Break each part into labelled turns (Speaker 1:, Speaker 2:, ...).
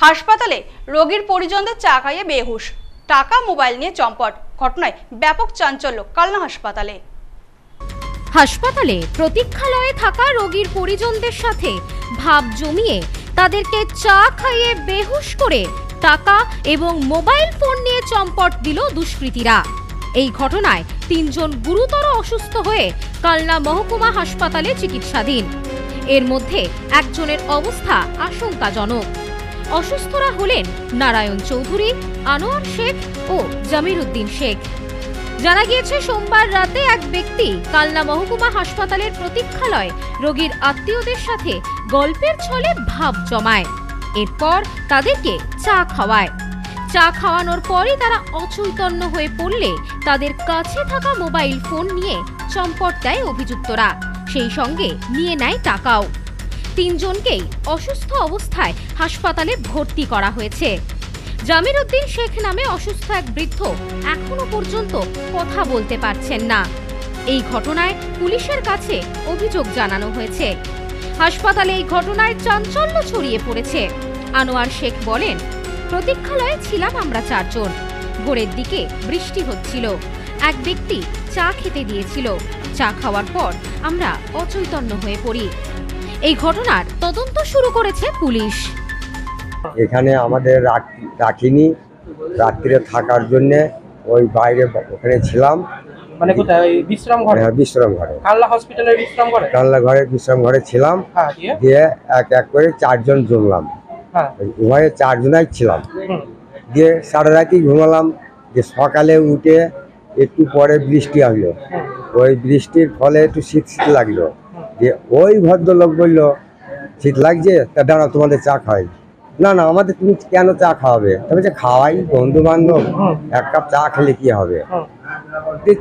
Speaker 1: হাসপাতালে রোগীর পরিজনদের চা খাইয়ে বেহুশ। টাকা, মোবাইল নিয়ে চম্পট। ঘটনায় ব্যাপক চাঞ্চল্য কালনা হাসপাতালে।
Speaker 2: হাসপাতালে প্রতীক্ষালয়ে থাকা রোগীর পরিজনদের সাথে ভাব জমিয়ে তাদেরকে চা খাইয়ে বেহুশ করে টাকা এবং মোবাইল ফোন নিয়ে চম্পট দিল দুষ্কৃতীরা। এই ঘটনায় তিনজন গুরুতর অসুস্থ হয়ে কালনা মহকুমা হাসপাতালে চিকিৎসাধীন। এর মধ্যে একজনের অবস্থা আশঙ্কাজনক। অসুস্থরা হলেন নারায়ণ চৌধুরী, আনোয়ার শেখ ও জামির উদ্দিন শেখ। জানা গিয়েছে, সোমবার রাতে এক ব্যক্তি কালনা মহকুমা হাসপাতালের প্রতীক্ষালয় রোগীর আত্মীয়দের সাথে গল্পের ছলে ভাব জমায়। এরপর তাদেরকে চা খাওয়ায়। চা খাওয়ানোর পরই তারা অচৈতন্য হয়ে পড়লে তাদের কাছে থাকা মোবাইল ফোন নিয়ে চম্পট দেয় অভিযুক্তরা। সেই সঙ্গে নিয়ে নেয় টাকাও। তিনজনকেই অসুস্থ অবস্থায় হাসপাতালে ভর্তি করা হয়েছে। জামির উদ্দিন শেখ নামে অসুস্থ এক বৃদ্ধ এখনও পর্যন্ত কথা বলতে পারছেন না। এই ঘটনায় পুলিশের কাছে অভিযোগ জানানো হয়েছে। হাসপাতালে এই ঘটনায় চাঞ্চল্য ছড়িয়ে পড়েছে। আনোয়ার শেখ বলেন, প্রতীক্ষালয়ে ছিলাম আমরা চারজন। ভোরের দিকে বৃষ্টি হচ্ছিল। এক ব্যক্তি চা খেতে দিয়েছিল। চা খাওয়ার পর আমরা অচৈতন্য হয়ে পড়ি। এই ঘটনার তদন্ত শুরু করেছে পুলিশ।
Speaker 3: এখানে আমাদের রাখ- রাখিনি রাত্রিরে থাকার জন্যে ওই বাইরে ওখানে ছিলাম।
Speaker 4: মানে কোথায়? বিশ্রাম ঘরে?
Speaker 3: হ্যাঁ, বিশ্রাম ঘরে।
Speaker 4: কাল্লা হসপিটালের বিশ্রাম ঘরে?
Speaker 3: কান্লা ঘরে বিশ্রাম ঘরে ছিলাম।
Speaker 4: হ্যাঁ দিয়ে
Speaker 3: এক এক করে চারজন জমলাম।
Speaker 4: হ্যাঁ।
Speaker 3: উভয়ে চারজনাই ছিলাম। দিয়ে সারা রাতি ঘুমালাম। যে সকালে উঠে একটু পরে বৃষ্টি আসলো। ওই বৃষ্টির ফলে একটু শীত শীত লাগল। দিয়ে ওই ভদ্রলোক বলল, শীত লাগছে? তা দাঁড়াও, তোমাদের চা খাওয়াই। না না, আমাদের তুমি কেন চা খাওয়াবে? তবে যে খাওয়াই বন্ধু বান্ধব এক কাপ চা খেলে কি হবে?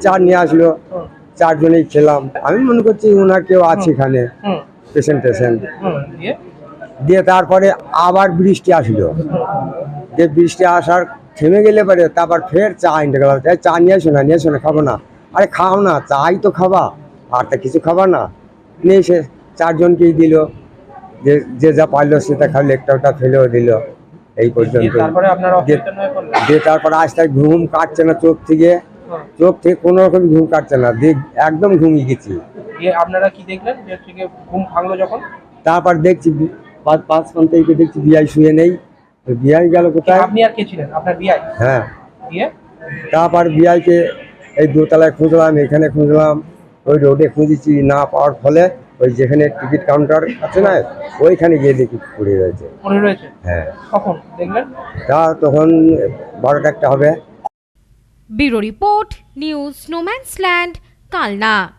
Speaker 3: চা নিয়ে আসলো, চারজনেই খেলাম। আমি মনে করছি ওনার কেউ আছে এখানে পেশেন্ট টেশেন্ট
Speaker 4: দিয়ে
Speaker 3: তারপরে আবার বৃষ্টি আসলো। যে বৃষ্টি আসার থেমে গেলে পরে তারপর ফের চা আনতে গেলাম। "এই চা নিয়ে এসো না, নিয়ে এসো না, খাব না। আরে, খাও না, চাই তো খাবা, আর তা কিছু খাবা না। নিয়ে সে চারজনকেই দিল। যে যে যা পারল সেটা খাইলো একটা ওটা ফেলেও দিল। এই পর্যন্ত। দিয়ে-
Speaker 4: হয়ে
Speaker 3: তারপর আস্তে ঘুম কাটছে না চোখ থেকে। চোখ থেকে কোনো রকম ঘুম কাটছে না। দিয়ে একদম ঘুমিয়ে গেছি।
Speaker 4: আপনারা কি দেখলেন? ঘুম ভাঙলো যখন?
Speaker 3: তারপর দেখছি পাঁচ পাঁচ ঘণ্টা থেকে দেখছি বিয়াই শুয়ে নেই। বিয়াই গেল কোথায়?
Speaker 4: আপনি আর কে ছিলেন? আপনার বিআই?
Speaker 3: হ্যাঁ।
Speaker 4: দিয়ে?
Speaker 3: তারপর বিআইকে এই দোতলায় খুঁজলাম এখানে খুঁজলাম। ওই রোডে খুঁজেছি না পাওয়ার ফলে ওই যেখানে টিকিট কাউন্টার আছে না ওইখানে গিয়ে দেখি
Speaker 4: পড়ে রয়েছে।
Speaker 3: হ্যাঁ।
Speaker 4: কখন? দেখলেন?
Speaker 3: তা তখন বারোটা একটা হবে।
Speaker 2: Bureau report news স্নোম্যান্সল্যান্ড Kalna.